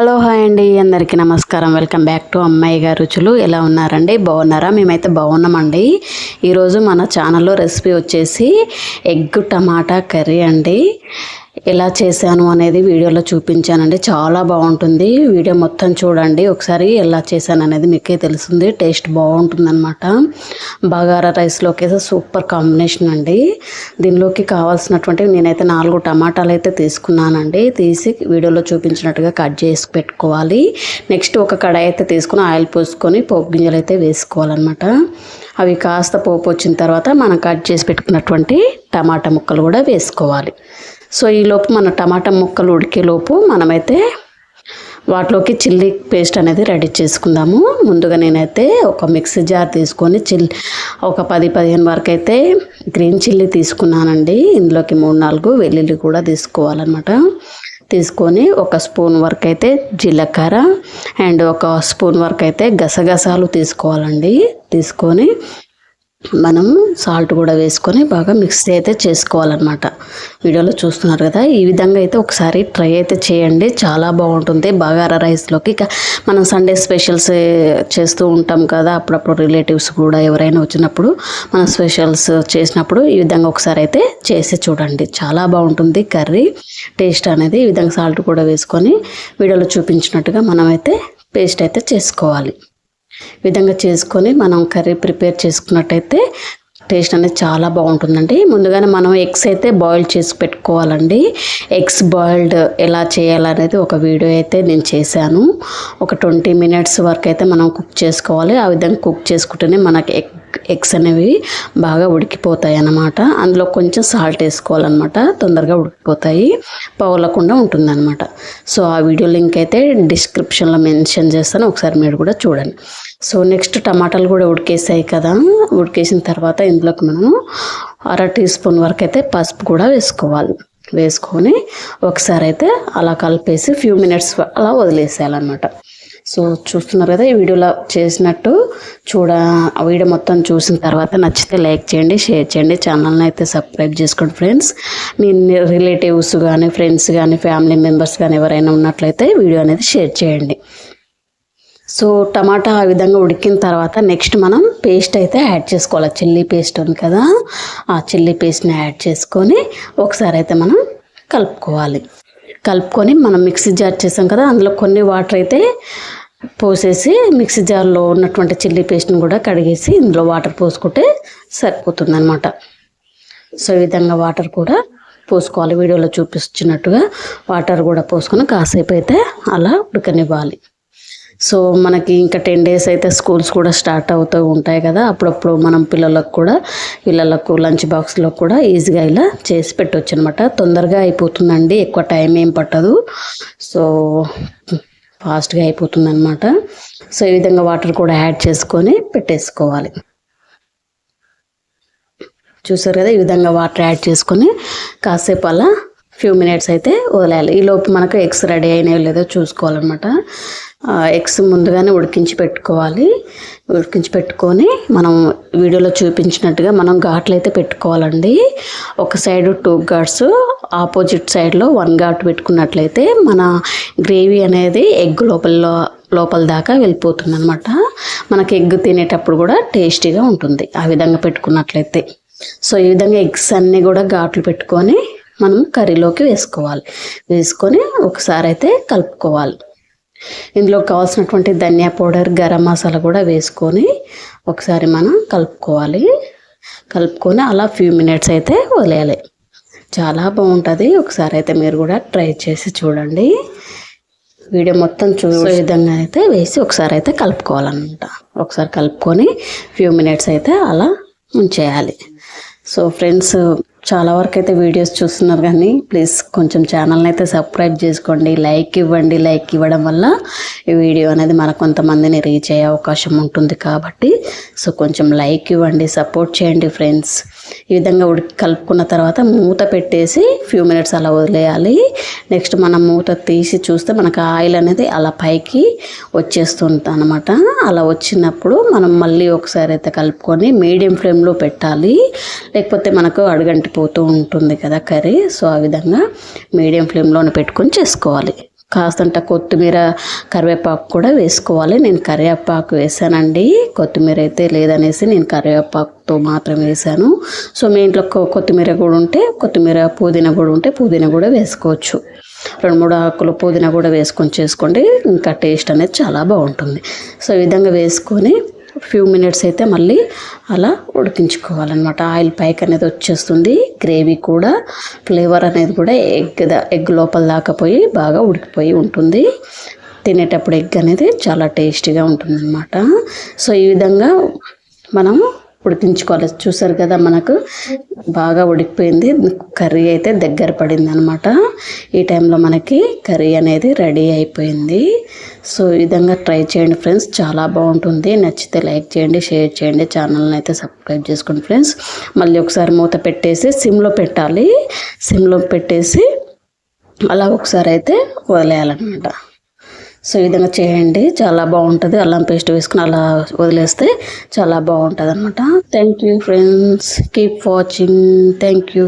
Hello hi అండి. అందరికీ నమస్కారం. వెల్కమ్ బ్యాక్ టు అమ్మాయి గారు రుచులు. ఎలా ఉన్నారండి? బాగున్నారా? మేమైతే బాగున్నామండి. ఈరోజు మన ఛానల్లో రెసిపీ వచ్చేసి ఎగ్ టమాటా కర్రీ అండి. ఎలా చేశాను అనేది వీడియోలో చూపించానండి. చాలా బాగుంటుంది. వీడియో మొత్తం చూడండి. ఒకసారి ఎలా చేశాను అనేది మీకే తెలుస్తుంది. టేస్ట్ బాగుంటుందన్నమాట. బగారా రైస్లోకి అయితే సూపర్ కాంబినేషన్ అండి. దీనిలోకి కావాల్సినటువంటి నేనైతే నాలుగు టమాటాలు అయితే తీసుకున్నానండి. తీసి వీడియోలో చూపించినట్టుగా కట్ చేసి పెట్టుకోవాలి. నెక్స్ట్ ఒక కడాయి అయితే తీసుకుని ఆయిల్ పోసుకొని పోపు గింజలు అయితే వేసుకోవాలన్నమాట. అవి కాస్త పోపు వచ్చిన తర్వాత మనం కట్ చేసి పెట్టుకున్నటువంటి టమాటా ముక్కలు కూడా వేసుకోవాలి. సో ఈలోపు మన టమాటా ముక్కలు ఉడికేలోపు మనమైతే వాటిలోకి చిల్లీ పేస్ట్ అనేది రెడీ చేసుకుందాము. ముందుగా నేనైతే ఒక మిక్సీ జార్ తీసుకొని చిల్ ఒక పది పదిహేను వరకు అయితే గ్రీన్ చిల్లీ తీసుకున్నానండి. ఇందులోకి మూడు నాలుగు వెల్లుల్లి కూడా తీసుకోవాలన్నమాట. తీసుకొని ఒక స్పూన్ వరకు అయితే జీలకర్ర అండ్ ఒక స్పూన్ వరకు అయితే గసగసాలు తీసుకోవాలండి. తీసుకొని మనం సాల్ట్ కూడా వేసుకొని బాగా మిక్స్ అయితే చేసుకోవాలన్నమాట. వీడియోలో చూస్తున్నారు కదా ఈ విధంగా అయితే ఒకసారి ట్రై అయితే చేయండి. చాలా బాగుంటుంది. బగారా రైస్లోకి ఇక మనం సండే స్పెషల్స్ చేస్తూ ఉంటాం కదా అప్పుడప్పుడు రిలేటివ్స్ కూడా ఎవరైనా వచ్చినప్పుడు మనం స్పెషల్స్ చేసినప్పుడు ఈ విధంగా ఒకసారి అయితే చేసి చూడండి. చాలా బాగుంటుంది కర్రీ టేస్ట్ అనేది. ఈ విధంగా సాల్ట్ కూడా వేసుకొని వీడియోలో చూపించినట్టుగా మనమైతే పేస్ట్ అయితే చేసుకోవాలి. విధంగా చేసుకొని మనం కర్రీ ప్రిపేర్ చేసుకున్నట్టయితే టేస్ట్ అనేది చాలా బాగుంటుందండి. ముందుగానే మనం ఎగ్స్ అయితే బాయిల్ చేసి పెట్టుకోవాలండి. ఎగ్స్ బాయిల్డ్ ఎలా చేయాలనేది ఒక వీడియో అయితే నేను చేశాను. ఒక ట్వంటీ మినిట్స్ వరకు అయితే మనం కుక్ చేసుకోవాలి. ఆ విధంగా కుక్ చేసుకుంటేనే మనకి ఎగ్ ఎగ్స్ అనేవి బాగా ఉడికిపోతాయి అన్నమాట. అందులో కొంచెం సాల్ట్ వేసుకోవాలన్నమాట. తొందరగా ఉడికిపోతాయి. పగలకుండా ఉంటుందన్నమాట. సో ఆ వీడియో లింక్ అయితే డిస్క్రిప్షన్లో మెన్షన్ చేస్తాను. ఒకసారి మీరు కూడా చూడండి. సో నెక్స్ట్ టమాటాలు కూడా ఉడికేసాయి కదా. ఉడికేసిన తర్వాత ఇందులోకి మనము అర టీ స్పూన్ వరకు అయితే పసుపు కూడా వేసుకోవాలి. వేసుకొని ఒకసారి అయితే అలా కలిపేసి ఫ్యూ మినిట్స్ అలా వదిలేసేయాలన్నమాట. సో చూస్తున్నారు కదా ఈ వీడియోలో చేసినట్టు చూడ ఆ వీడియో మొత్తం చూసిన తర్వాత నచ్చితే లైక్ చేయండి షేర్ చేయండి. ఛానల్ని అయితే సబ్స్క్రైబ్ చేసుకోండి ఫ్రెండ్స్. మీ రిలేటివ్స్ కానీ ఫ్రెండ్స్ కానీ ఫ్యామిలీ మెంబర్స్ కానీ ఎవరైనా ఉన్నట్లయితే వీడియో అనేది షేర్ చేయండి. సో టమాటా ఆ విధంగా ఉడికిన తర్వాత నెక్స్ట్ మనం పేస్ట్ అయితే యాడ్ చేసుకోవాలి. చిల్లీ పేస్ట్ ఉంది కదా ఆ చిల్లీ పేస్ట్ని యాడ్ చేసుకొని ఒకసారి అయితే మనం కలుపుకోవాలి. కలుపుకొని మనం మిక్సీ జార్ చేసాం కదా అందులో కొన్ని వాటర్ అయితే పోసేసి మిక్సీ జార్లో ఉన్నటువంటి చిల్లీ పేస్ట్ని కూడా కడిగేసి ఇందులో వాటర్ పోసుకుంటే సరిపోతుంది అనమాట సో ఈ విధంగా వాటర్ కూడా పోసుకోవాలి. వీడియోలో చూపించినట్టుగా వాటర్ కూడా పోసుకొని కాసేపు అయితే అలా ఉడకనివ్వాలి. సో మనకి ఇంకా టెన్ డేస్ అయితే స్కూల్స్ కూడా స్టార్ట్ అవుతూ ఉంటాయి కదా. అప్పుడప్పుడు మనం పిల్లలకు కూడా పిల్లలకు లంచ్ బాక్స్లో కూడా ఈజీగా ఇలా చేసి పెట్టవచ్చు అనమాట తొందరగా అయిపోతుందండి. ఎక్కువ టైం ఏం పట్టదు. సో ఫాస్ట్గా అయిపోతుంది అనమాట సో ఈ విధంగా వాటర్ కూడా యాడ్ చేసుకొని పెట్టేసుకోవాలి. చూసారు కదా ఈ విధంగా వాటర్ యాడ్ చేసుకొని కాసేపు అలా ఫ్యూ మినిట్స్ అయితే వదిలేయాలి. ఈ లోపు మనకు ఎగ్స్ రెడీ అయినాయో లేదో చూసుకోవాలన్నమాట. ఎగ్స్ ముందుగానే ఉడికించి పెట్టుకోవాలి. ఉడికించి పెట్టుకొని మనం వీడియోలో చూపించినట్టుగా మనం ఘాట్లు అయితే పెట్టుకోవాలండి. ఒక సైడ్ టూ ఘాట్స్ ఆపోజిట్ సైడ్లో వన్ ఘాట్ పెట్టుకున్నట్లయితే మన గ్రేవీ అనేది ఎగ్ లోపల లోపల దాకా వెళ్ళిపోతుంది అనమాట మనకి ఎగ్ తినేటప్పుడు కూడా టేస్టీగా ఉంటుంది. ఆ విధంగా పెట్టుకున్నట్లయితే. సో ఈ విధంగా ఎగ్స్ అన్నీ కూడా ఘాట్లు పెట్టుకొని మనం కర్రీలోకి వేసుకోవాలి. వేసుకొని ఒకసారి అయితే కలుపుకోవాలి. ఇందులో కావాల్సినటువంటి ధనియా పౌడర్ గరం మసాలా కూడా వేసుకొని ఒకసారి మనం కలుపుకోవాలి. కలుపుకొని అలా ఫ్యూ మినిట్స్ అయితే వదిలేయాలి. చాలా బాగుంటుంది. ఒకసారి అయితే మీరు కూడా ట్రై చేసి చూడండి. వీడియో మొత్తం చూసే విధంగా అయితే వేసి ఒకసారి అయితే కలుపుకోవాలన్నమాట. ఒకసారి కలుపుకొని ఫ్యూ మినిట్స్ అయితే అలా ఉంచేయాలి. సో ఫ్రెండ్స్ చాలా వరకు అయితే వీడియోస్ చూస్తున్నారు కానీ ప్లీజ్ కొంచెం ఛానల్ని అయితే సబ్స్క్రైబ్ చేసుకోండి లైక్ ఇవ్వండి. లైక్ ఇవ్వడం వల్ల ఈ వీడియో అనేది మన కొంతమందిని రీచ్ అయ్యే అవకాశం ఉంటుంది కాబట్టి. సో కొంచెం లైక్ ఇవ్వండి సపోర్ట్ చేయండి ఫ్రెండ్స్ ఈ విధంగా ఉడికి కలుపుకున్న తర్వాత మూత పెట్టేసి ఫ్యూ మినిట్స్ అలా వదిలేయాలి. నెక్స్ట్ మనం మూత తీసి చూస్తే మనకు ఆయిల్ అనేది అలా పైకి వచ్చేస్తుంది అనమాట అలా వచ్చినప్పుడు మనం మళ్ళీ ఒకసారి అయితే కలుపుకొని మీడియం ఫ్లేమ్లో పెట్టాలి. లేకపోతే మనకు అడుగంటిపోతూ ఉంటుంది కదా కర్రీ. సో ఆ విధంగా మీడియం ఫ్లేమ్లోనే పెట్టుకొని చేసుకోవాలి. కాస్తంట కొత్తిమీర కరివేపాకు కూడా వేసుకోవాలి. నేను కరివేపాకు వేసానండి. కొత్తిమీర అయితే లేదనేసి నేను కరివేపాకుతో మాత్రం వేసాను. సో మీ ఇంట్లో కొత్తిమీర కూడా ఉంటే కొత్తిమీర పుదీనా కూడా ఉంటే పుదీనా కూడా వేసుకోవచ్చు. రెండు మూడు ఆకులు పుదీనా కూడా వేసుకొని చేసుకోండి. ఇంకా టేస్ట్ అనేది చాలా బాగుంటుంది. సో ఈ విధంగా వేసుకొని ఫ్యూ మినిట్స్ అయితే మళ్ళీ అలా ఉడికించుకోవాలన్నమాట. ఆయిల్ పైకి అనేది వచ్చేస్తుంది. గ్రేవీ కూడా ఫ్లేవర్ అనేది కూడా ఎగ్ దా ఎగ్ లోపల దాకా పోయి బాగా ఉడికిపోయి ఉంటుంది. తినేటప్పుడు ఎగ్ అనేది చాలా టేస్టీగా ఉంటుందన్నమాట. సో ఈ విధంగా మనము ఉడికించుకోవాలి. చూసారు కదా మనకు? బాగా ఉడికిపోయింది. కర్రీ అయితే దగ్గర పడింది అనమాట ఈ టైంలో మనకి కర్రీ అనేది రెడీ అయిపోయింది. సో ఈ విధంగా ట్రై చేయండి ఫ్రెండ్స్. చాలా బాగుంటుంది. నచ్చితే లైక్ చేయండి షేర్ చేయండి. ఛానల్ని అయితే సబ్స్క్రైబ్ చేసుకోండి ఫ్రెండ్స్. మళ్ళీ ఒకసారి మూత పెట్టేసి సిమ్లో పెట్టాలి. సిమ్లో పెట్టేసి అలా ఒకసారి అయితే వదిలేయాలన్నమాట. సో ఈ విధంగా చేయండి. చాలా బాగుంటుంది. అల్లం పేస్ట్ వేసుకుని అలా వదిలేస్తే చాలా బాగుంటుంది అనమాట thank you friends keep watching thank you